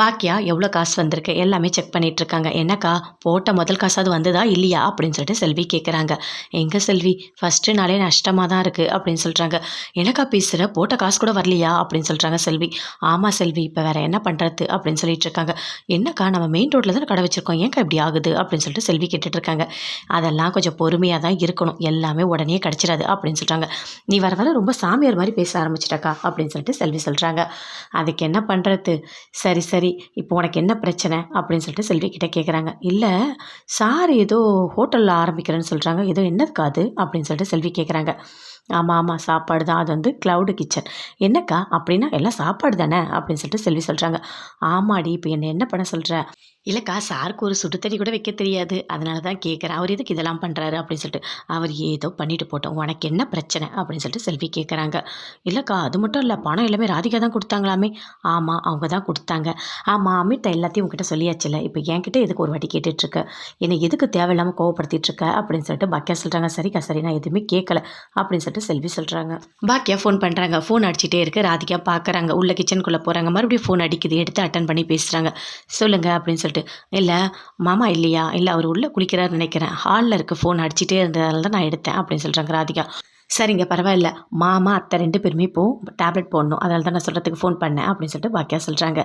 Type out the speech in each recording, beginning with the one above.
பாக்கியா எவ்வளோ காசு வந்திருக்கு? எல்லாமே செக் பண்ணிகிட்ருக்காங்க என்னக்கா போட்ட முதல் காசாவது வந்ததா இல்லையா? அப்படின்னு சொல்லிட்டு செல்வி கேட்குறாங்க எங்கே செல்வி? ஃபஸ்ட்டு நாளே நஷ்டமாக தான் இருக்குது அப்படின்னு சொல்கிறாங்க எனக்கா பேசுகிற போட்ட காசு கூட வரலையா? அப்படின்னு சொல்கிறாங்க செல்வி. ஆமாம் செல்வி இப்போ வேறு என்ன பண்ணுறது அப்படின்னு சொல்லிட்டு இருக்காங்க என்னக்கா நம்ம மெயின் ரோட்டில் தான் கடை வச்சுருக்கோம். ஏன்க்கா இப்படி ஆகுது? அப்படின்னு சொல்லிட்டு செல்வி கேட்டுட்ருக்காங்க அதெல்லாம் கொஞ்சம் பொறுமையாக தான் இருக்கணும். எல்லாமே உடனே கிடச்சிடாது அப்படின்னு சொல்கிறாங்க நீ வர வர ரொம்ப சாமியார் மாதிரி பேச ஆரம்பிச்சிட்டக்கா? அப்படின்னு சொல்லிட்டு செல்வி சொல்கிறாங்க அதுக்கு என்ன பண்ணுறது சரி சரி. இப்போ உனக்கு என்ன பிரச்சனை? அப்படின்னு சொல்லிட்டு செல்வி கிட்ட கேட்குறாங்க இல்லை சார் ஏதோ ஹோட்டலில் ஆரம்பிக்கிறேன்னு சொல்கிறாங்க ஏதோ என்ன இருக்காது அப்படின்னு சொல்லிட்டு செல்வி கேட்குறாங்க ஆமாம் ஆமாம் சாப்பாடு தான். அது வந்து க்ளவுடு கிச்சன் என்னக்கா? அப்படின்னா எல்லாம் சாப்பாடு தானே? அப்படின்னு சொல்லிட்டு செல்வி சொல்கிறாங்க ஆமாடி இப்போ என்ன என்ன பண்ண சொல்கிற இல்லைக்கா சாருக்கு ஒரு சுடுதண்ணி கூட வைக்க தெரியாது. அதனால தான் கேட்குறேன் அவர் எதுக்கு இதெல்லாம் பண்ணுறாரு அப்படின்னு சொல்லிட்டு அவர் ஏதோ பண்ணிட்டு போட்டோம். உனக்கு என்ன பிரச்சனை? அப்படின்னு சொல்லிட்டு செல்வி கேட்குறாங்க இல்லைக்கா அது மட்டும் இல்லை. பணம் எல்லாமே ராதிகா தான் கொடுத்தாங்களாமே. ஆமாம் அவங்க தான் கொடுத்தாங்க. ஆமாம் அமித் எல்லாத்தையும் உங்ககிட்ட சொல்லியாச்சுல இப்போ என்கிட்ட எதுக்கு ஒரு வாட்டி கேட்டுட்ருக்க? என்னை எதுக்கு தேவையில்லாமல் கோவப்படுத்திட்டு இருக்க? அப்படின்னு சொல்லிட்டு பாக்கியா சொல்கிறாங்க சரிக்கா சரி நான் எதுவுமே கேட்கல அப்படின்னு சொல்லிட்டு செல்வி சொல்கிறாங்க பாக்கியா ஃபோன் பண்ணுறாங்க ஃபோன் அடிச்சிட்டே இருக்கு. ராதிகா பார்க்குறாங்க உள்ள கிச்சனுக்குள்ளே போகிறாங்க மறுபடியும் ஃபோன் அடிக்குது. எடுத்து அட்டன் பண்ணி பேசுகிறாங்க சொல்லுங்கள் அப்படின்னு சொல்லிட்டு. இல்லை மாமா இல்லையா? இல்லை அவர் உள்ளே குளிக்கிறாருன்னு நினைக்கிறேன். ஹாலில் இருக்க. ஃபோன் அடிச்சிட்டே இருந்ததால தான் நான் எடுத்தேன் அப்படின்னு சொல்கிறாங்க ராதிகா. சரிங்க பரவாயில்ல. மாமா அத்தை ரெண்டு பேருமே இப்போ டேப்லெட் போடணும். அதனால தான் நான் சொல்கிறதுக்கு ஃபோன் பண்ணேன் அப்படின்னு சொல்லிட்டு பாக்கியா சொல்கிறாங்க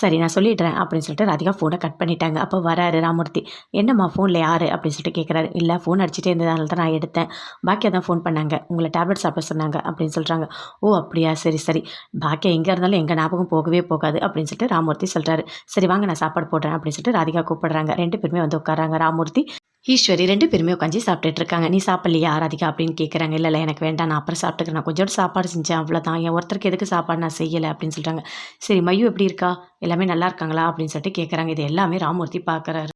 சரி நான் சொல்லிடுறேன் அப்படின்னு சொல்லிட்டு ராதிகா ஃபோனை கட் பண்ணிட்டாங்க. அப்போ வராரு ராமூர்த்தி. என்னம்மா ஃபோனில் யார்? அப்படின்னு சொல்லிட்டு கேட்குறாரு இல்லை ஃபோன் அடிச்சுட்டே இருந்ததுனால தான் நான் எடுத்தேன். பாக்கியா தான் ஃபோன் பண்ணாங்க. உங்களை டேப்லெட் சாப்பிட சொன்னாங்க. அப்படின்னு சொல்கிறாங்க ஓ அப்படியா? சரி சரி. பாக்கியா எங்கே இருந்தாலும் எங்கள் ஞாபகம் போகவே போகாது. அப்படின்னு சொல்லிட்டு ராமூர்த்தி சொல்கிறாரு சரி வாங்க நான் சாப்பாடு போடுறேன். அப்படின்னு சொல்லிட்டு ராதிகா கூப்பிடுறாங்க. ரெண்டு பேருமே வந்து உட்காராங்க ராமூர்த்தி ஈஸ்வரி ரெண்டு பேருமே உட்காந்து சாப்பிட்டுட்டு இருக்காங்க. நீ சாப்பிட்லையா ராதிகா? அப்படின்னு கேட்குறாங்க இல்லை இல்லை எனக்கு வேண்டாம். நான் அப்புறம் சாப்பிட்டுக்கிறேன். நான் கொஞ்சோட சாப்பாடு செஞ்சேன். அவ்வளோதான் என் ஒருத்தருக்கு எதுக்கு சாப்பாடு நான் செய்யலை? அப்படின்னு சொல்கிறாங்க சரி மையு எப்படி இருக்கா? எல்லாமே நல்லா இருக்காங்களா? அப்படின்னு சொல்லிட்டு கேட்குறாங்க இது எல்லாமே ராமூர்த்தி பார்க்குறாரு